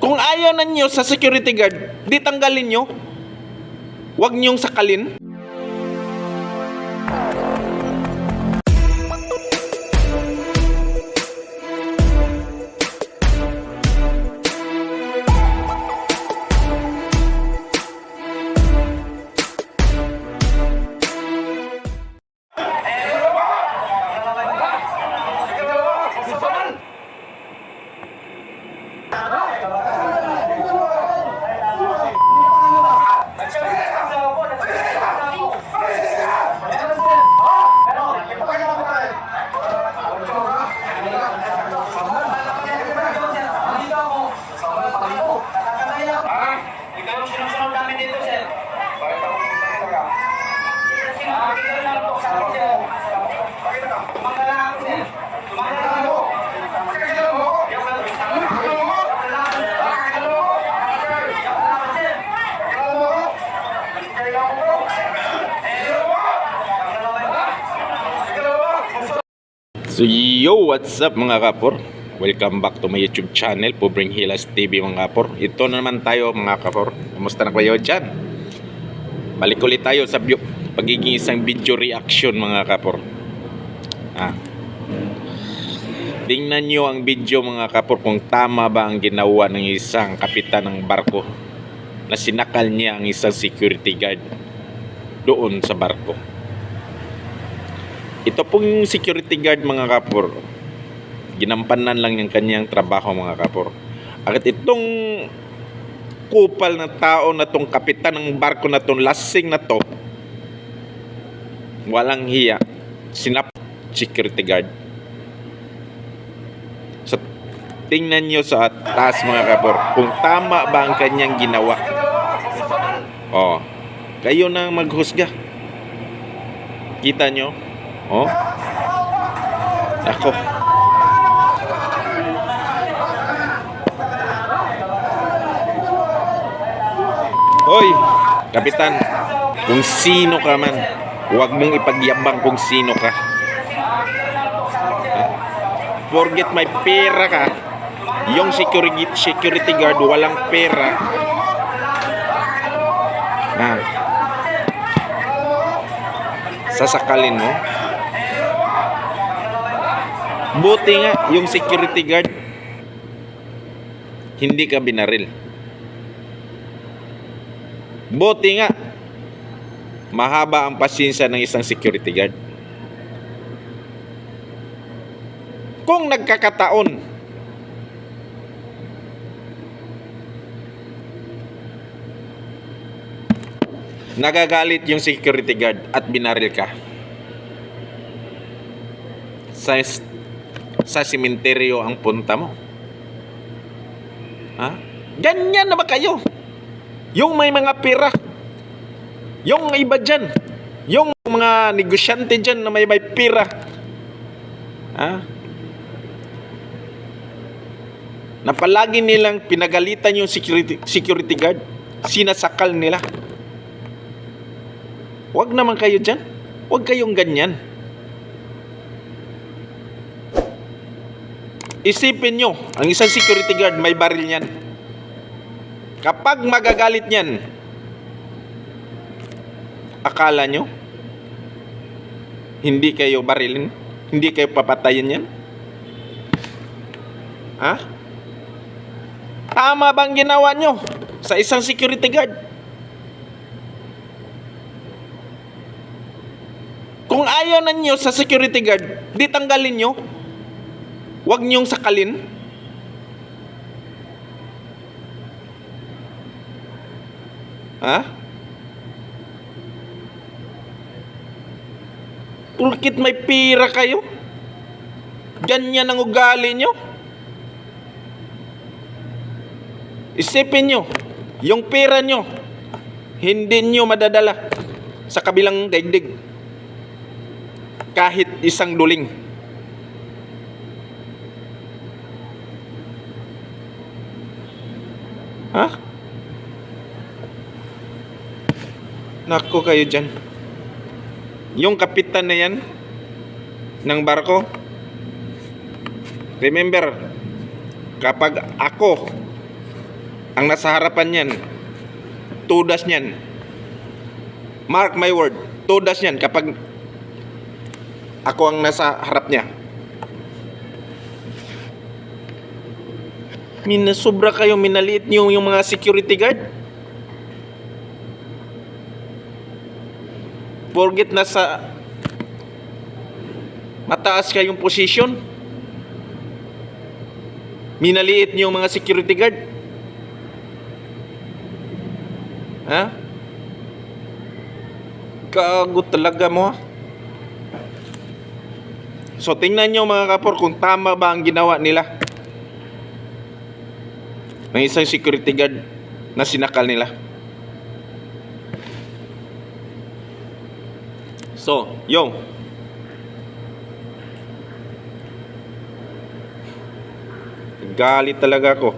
Kung ayaw na nyo sa security guard, di tanggalin nyo. Huwag nyong sakalin. So yo, what's up mga kapor? Welcome back to my YouTube channel, Pobring Hilas TV mga kapor. Ito na naman tayo mga kapor. Kumusta na kayo dyan? Balik ulit tayo sa pagiging isang video reaction mga kapor. Ah. Tingnan nyo ang video mga kapor kung tama ba ang ginawa ng isang kapitan ng barko na sinakal niya ang isang security guard doon sa barko. Ito pong security guard mga kapor, ginampanan lang yung kanyang trabaho mga kapor. At itong kupal na tao na tong kapitan ng barko na tong lasing na to, walang hiya, sinap security guard. So, tingnan nyo sa taas mga kapor, kung tama ba ang kanyang ginawa. Oh, kayo na maghusga. Kita nyo? Oh. Ako. Hoy, kapitan. Kung sino ka man, huwag mong ipagyabang kung sino ka. Forget my pera ka. Yung security, security guard walang pera. Ha? Sasakalin mo. Buti nga yung security guard hindi ka binaril. Buti nga mahaba ang pasensya ng isang security guard. Kung nagkakataon nagagalit yung security guard at binaril ka sa sa simenteryo ang punta mo. Ha? Ganyan na ba kayo? Yung may mga pera. Yung iba dyan. Yung mga negosyante dyan na may may pera. Ha? Na palagi nilang pinagalitan yung security, security guard. Sinasakal nila. Huwag naman kayo dyan. Huwag kayong ganyan. Isipin nyo, ang isang security guard may baril niyan. Kapag magagalit niyan, akala nyo, hindi kayo barilin, hindi kayo papatayin yan? Ha? Tama bang ginawa nyo sa isang security guard? Kung ayaw na nyo sa security guard, di tanggalin nyo. Huwag niyong sakalin. Ha? Purkit may pira kayo? Ganyan ang ugali nyo? Isipin nyo, yung pera nyo, hindi nyo madadala sa kabilang daigdig. Kahit isang duling. Nako kayo dyan. Yung kapitan na yan ng barko, remember, kapag ako ang nasa harapan niyan, tudas niyan. Mark my word, tudas niyan kapag ako ang nasa harap niya. Minasobra kayo, minaliit niyo yung mga security guard. Forget na sa mataas kayong posisyon. Minaliit niyo yung mga security guard. Ha? Kago talaga mo. ha? So tingnan niyo mga kapor kung tama ba ang ginawa nila. Ng isang security guard na sinakal nila. So, yo. Galit talaga ako.